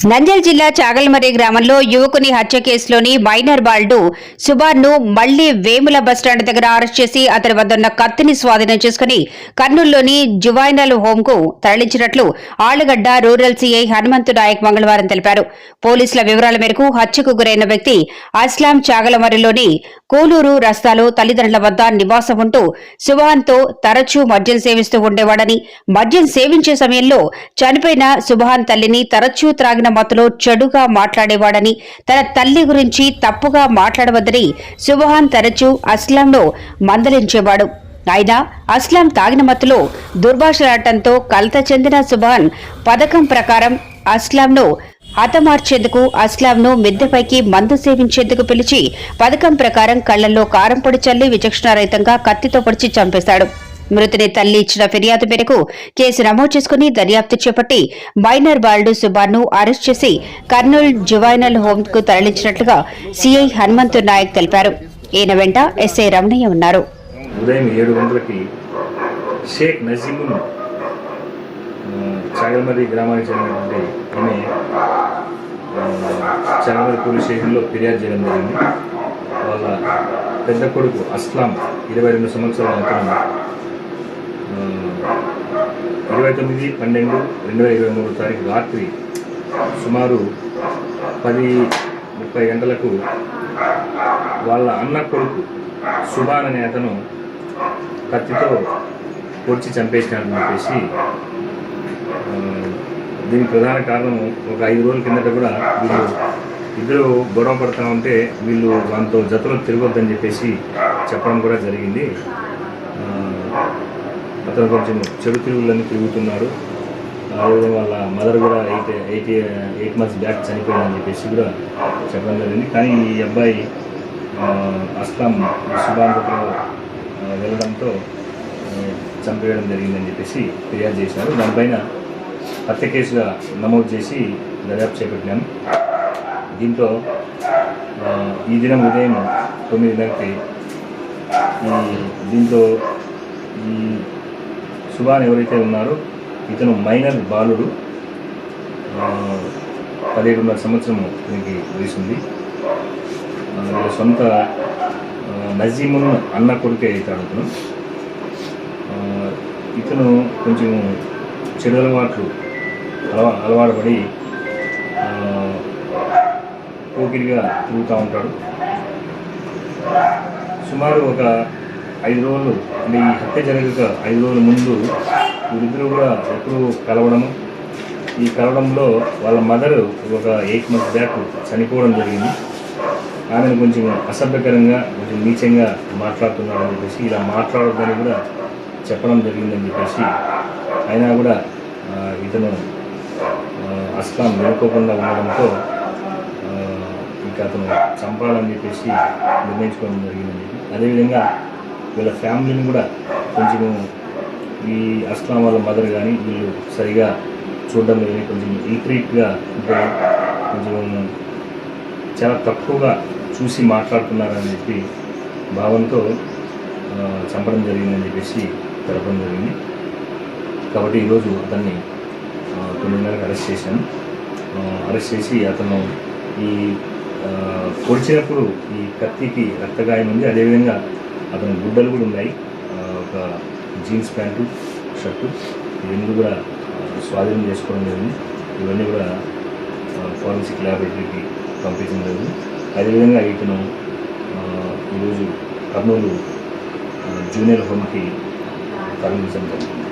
నంద్యాల జిల్లా చాగల్మరి గ్రామంలో యువకుని హత్య కేసులోని మైనర్ బాల్డు సుబాన్ను మళ్ళీ వేముల బస్టాండ్ దగ్గర అరెస్ట్ చేసి అతని వద్ద ఉన్న కత్తిని స్వాధీనం చేసుకుని కర్నూలులోని జువైనల్ హోంకు కు తరలించినట్లు ఆళ్ళగడ్డ రూరల్ సీఐ హనుమంతు నాయక్ మంగళవారం తెలిపారు. పోలీసుల వివరాల మేరకు హత్యకు గురైన వ్యక్తి అస్లాం చాగలమరిలోని కూలూరు రస్తాలో తల్లిదండ్రుల వద్ద నివాసం ఉంటూ సుబాన్తో తరచూ మద్యం సేవిస్తూ ఉండేవాడని మద్యం సేవించే సమయంలో చనిపోయిన సుబాన్ తల్లిని తరచూ త్రాగిన మత్తులో చెడుగా మాట్లాడేవాడని తన తల్లి గురించి తప్పుగా మాట్లాడవద్దని సుబహాన్ తరచూ అస్లాంలో మందలించేవాడు. అయినా అస్లాం తాగిన మత్తులో దుర్భాషలాడటంతో కలత చెందిన సుబాన్ పథకం ప్రకారం అస్లాంను హతమార్చేందుకు అస్లాంను మిద్దెపైకి మందు సేవించేందుకు పిలిచి పథకం ప్రకారం కళ్ళల్లో కారం పొడి చల్లి విచక్షణారహితంగా కత్తితో పొడిచి చంపేశాడు. మృతుని తల్లి ఇచ్చిన ఫిర్యాదు మేరకు కేసు నమోదు చేసుకుని దర్యాప్తు చేపట్టి మైనర్ బాలుడు సుబాన్ను అరెస్ట్ చేసి కర్నూలు జువైనల్ హోమ్ తరలించినట్లుగా సీఐ హనుమంతు నాయక్ తెలిపారు. ఈయన వెంట ఎస్ఐ రమణయ్య ఉన్నారు. ఉదయం ఏడు గంటలకి షేక్ నజీమున్ చాగల్మర్రి గ్రామానికి చెందినటువంటి ఆమె ఆ, చాగల్మర్రి పోలీస్ స్టేషన్లో ఫిర్యాదు చేయడం జరిగింది. వాళ్ళ పెద్ద కొడుకు అస్లాం ఇరవై రెండు సంవత్సరాల అతను ఇరవై తొమ్మిది పన్నెండు రెండు వేల ఇరవై మూడు తారీఖు రాత్రి సుమారు పది ముప్పై గంటలకు వాళ్ళ అన్న కొడుకు సుభాన్ అనే అతను కత్తితో పొడిచి చంపేసినాడని చెప్పేసి దీని దీనికి ప్రధాన కారణం ఒక ఐదు రోజుల కిందట కూడా వీళ్ళు ఇద్దరు గొడవ పడతా ఉంటే వీళ్ళు వాళ్ళతో జతలో తిరగొద్దని చెప్పేసి చెప్పడం కూడా జరిగింది. అతను కొంచెం చెడు తిరుగులన్నీ తిరుగుతున్నాడు. అదేవిధంగా వాళ్ళ మదర్ కూడా eight eight eight months back చనిపోయిందని చెప్పేసి కూడా చెప్పడం జరిగింది. కానీ ఈ అబ్బాయి ఆ, అస్లాం వెళ్ళడంతో చంపేయడం జరిగిందని చెప్పేసి ఫిర్యాదు చేశారు. దానిపైన హత్య కేసుగా నమోదు చేసి దర్యాప్తు చేపట్టాము దీంతో ఈ దినం ఉదయం తొమ్మిది ఈ దీంతో ఈ సుభాన్ ఎవరైతే ఉన్నారో ఇతను మైనర్ బాలుడు. పదిహేడున్నర సంవత్సరం దీనికి వయసుంది. సొంత నజీమున్ అన్న కొడుకే అవుతాడు అతను. ఇతను కొంచెం చెడు అలవాట్లు అలవా అలవాటు పడి పోకిరిగా తిరుగుతూ ఉంటాడు. సుమారు ఒక ఐదు రోజులు. అంటే ఈ హత్య జరగక ఐదు రోజుల ముందు వీరిద్దరూ కూడా ఎప్పుడూ కలవడము. ఈ కలవడంలో వాళ్ళ మదర్ ఒక ఎయిట్ మంత్స్ బ్యాక్ చనిపోవడం జరిగింది. ఆమెను కొంచెం అసభ్యకరంగా కొంచెం నీచంగా మాట్లాడుతున్నాడని చెప్పేసి ఇలా మాట్లాడొద్దని కూడా చెప్పడం జరిగిందని చెప్పేసి అయినా కూడా ఇతను అస్లాం వెళ్ళుకోకుండా ఉండడంతో ఇంకా అతను చంపాలని చెప్పేసి నిర్ణయించుకోవడం జరిగిందని అదేవిధంగా వీళ్ళ ఫ్యామిలీని కూడా కొంచెము ఈ అస్లాం వాళ్ళ మదర్ కానీ వీళ్ళు సరిగా చూడడం కానీ కొంచెం ఇల్క్రీట్గా ఉంటే కొంచెం చాలా తక్కువగా చూసి మాట్లాడుతున్నారని చెప్పి భావంతో చంపడం జరిగిందని చెప్పేసి తెలపడం జరిగింది. కాబట్టి ఈరోజు అతన్ని తొమ్మిదిన్నరకు అరెస్ట్ చేశాను. అరెస్ట్ చేసి అతను ఈ పొడిచినప్పుడు ఈ కత్తికి రక్తగాయం ఉంది. అదేవిధంగా అతని గుడ్డలు కూడా ఉన్నాయి. ఒక జీన్స్ ప్యాంటు షర్టు. ఇవన్నీ కూడా స్వాధీనం చేసుకోవడం జరిగింది. ఇవన్నీ కూడా ఫారెన్సిక్ ల్యాబొరేటరీకి పంపించడం జరిగింది. అదేవిధంగా ఇతను ఈరోజు కర్నూలు జూనియర్ హోమ్కి తరలించడం జరిగింది.